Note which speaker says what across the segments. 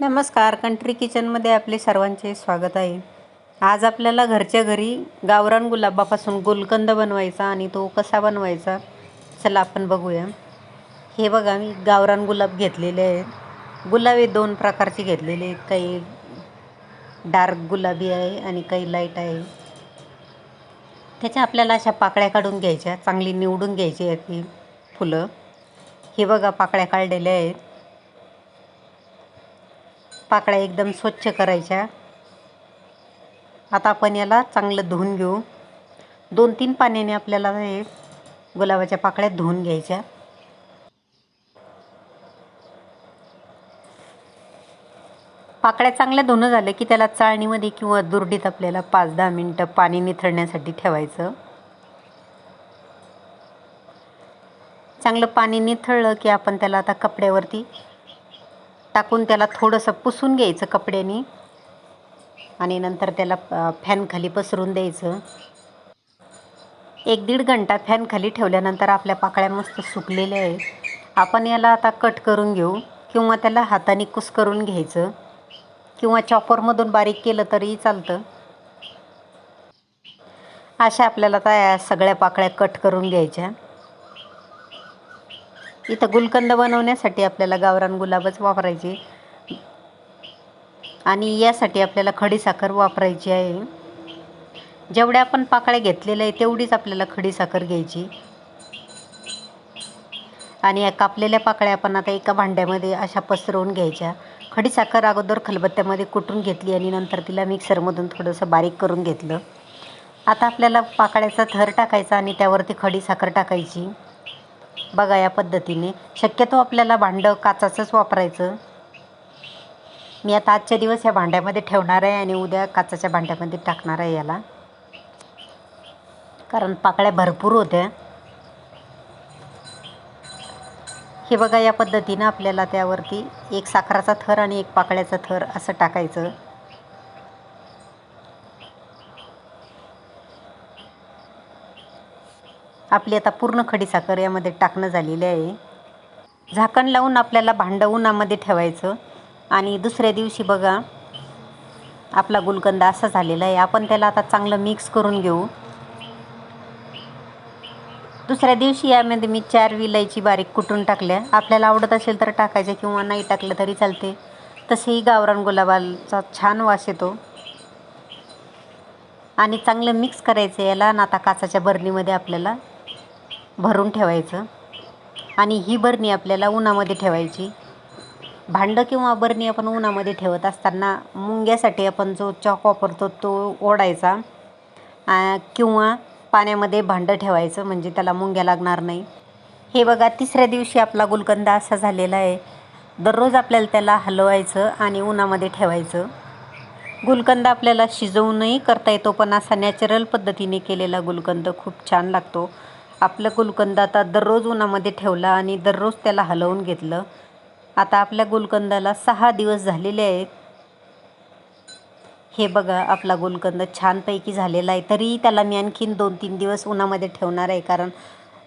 Speaker 1: नमस्कार. कंट्री किचनमध्ये आपले सर्वांचे स्वागत आहे. आज आपल्याला घरच्या घरी गावरान गुलाबापासून गुलकंद बनवायचा आणि तो कसा बनवायचा चला आपण बघूया. हे बघा मी गावरान गुलाब घेतलेले आहेत. गुलाब हे दोन प्रकारचे घेतलेले आहेत. काही डार्क गुलाबी आहे आणि काही लाइट आहे. त्याच्या आपल्याला अशा पाकळ्या काढून घ्यायच्या चांगली निवडून घ्यायची आहेत ही फुलं. हे बघा पाकळ्या काढलेल्या आहेत. पाकळ्या एकदम स्वच्छ करायच्या. आता आपण याला चांगलं धुवून घेऊ. दोन तीन पाण्याने आपल्याला हे गुलाबाच्या पाकळ्या धुवून घ्यायच्या. पाकळ्या चांगल्या धुणं झालं की त्याला चाळणीमध्ये किंवा दुरडीत आपल्याला पाच दहा मिनटं पाणी निथळण्यासाठी ठेवायचं. चांगलं पाणी निथळलं की आपण त्याला आता कपड्यावरती टाकून त्याला थोडंसं पुसून घ्यायचं कपड्याने. आणि नंतर त्याला फॅनखाली पसरून द्यायचं. एक दीड घंटा फॅनखाली ठेवल्यानंतर आपल्या पाकळ्या मस्त सुकलेल्या आहेत. आपण याला आता कट करून घेऊ किंवा त्याला हाताने कुस करून घ्यायचं. किंवा चॉपरमधून बारीक केलं तरीही चालतं. अशा आपल्याला त्या सगळ्या पाकळ्या कट करून घ्यायच्या. इथं गुलकंद बनवण्यासाठी आपल्याला गावरान गुलाबच वापरायचे. आणि यासाठी आपल्याला खडीसाखर वापरायची आहे. जेवढ्या आपण पाकळ्या घेतलेल्या आहे तेवढीच आपल्याला खडीसाखर घ्यायची. आणि या कापलेल्या पाकळ्या आपण आता एका भांड्यामध्ये अशा पसरवून घ्यायच्या. खडीसाखर अगोदर खलबत्त्यामध्ये कुटून घेतली आणि नंतर तिला मिक्सरमधून थोडंसं बारीक करून घेतलं. आता आपल्याला पाकळ्याचा थर टाकायचा आणि त्यावरती खडीसाखर टाकायची. बघा या पद्धतीने. शक्यतो आपल्याला भांडं काचाचंच वापरायचं. मी आता आजच्या दिवस या भांड्यामध्ये ठेवणार आहे आणि उद्या काचाच्या भांड्यामध्ये टाकणार आहे याला. कारण पाकळ्या भरपूर होत्या. हे बघा या पद्धतीनं आपल्याला त्यावरती एक साखराचा थर आणि एक पाकळ्याचा थर असं टाकायचं. आपली आता पूर्ण खडीसाखर यामध्ये टाकणं झालेली आहे. झाकण लावून आपल्याला भांडं उन्हामध्ये ठेवायचं. आणि दुसऱ्या दिवशी बघा आपला गुलकंद असा झालेला आहे. आपण त्याला आता चांगलं मिक्स करून घेऊ. दुसऱ्या दिवशी यामध्ये मी चार विलायची बारीक कुटून टाकल्या. आपल्याला आवडत असेल तर टाकायचं किंवा नाही टाकलं तरी चालते. तसेही गावरान गुलाबाचा छान वास येतो. आणि चांगलं मिक्स करायचं याला आणि आता काचाच्या बरणीमध्ये आपल्याला. भरून ठेवायचं. आणि ही बरणी आपल्याला उन्हामध्ये ठेवायची. भांडं किंवा बरणी आपण उन्हामध्ये ठेवत असताना मुंग्यासाठी आपण जो चॉक वापरतो तो ओढायचा. किंवा पाण्यामध्ये भांडं ठेवायचं म्हणजे त्याला मुंग्या लागणार नाही. हे बघा तिसऱ्या दिवशी आपला गुलकंद असा झालेला आहे. दररोज आपल्याला त्याला हलवायचं आणि उन्हामध्ये ठेवायचं. गुलकंद आपल्याला शिजवूनही करता येतो पण असा नॅचरल पद्धतीने केलेला गुलकंद खूप छान लागतो. आपलं गुलकंद आता दररोज उन्हामध्ये ठेवला आणि दररोज त्याला हलवून घेतलं. आता आपल्या गुलकंदाला सहा दिवस झालेले आहेत. हे बघा आपला गुलकंद छानपैकी झालेला आहे. तरी त्याला मी आणखीन दोन तीन दिवस उन्हामध्ये ठेवणार आहे कारण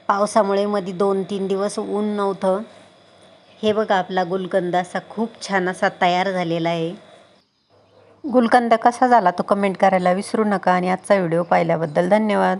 Speaker 1: पावसामुळे मध्ये दोन तीन दिवस ऊन नव्हतं. हे बघा आपला गुलकंद असा खूप छान असा तयार झालेला आहे. गुलकंद कसा झाला तो कमेंट करायला विसरू नका आणि आजचा व्हिडिओ पाहिल्याबद्दल धन्यवाद.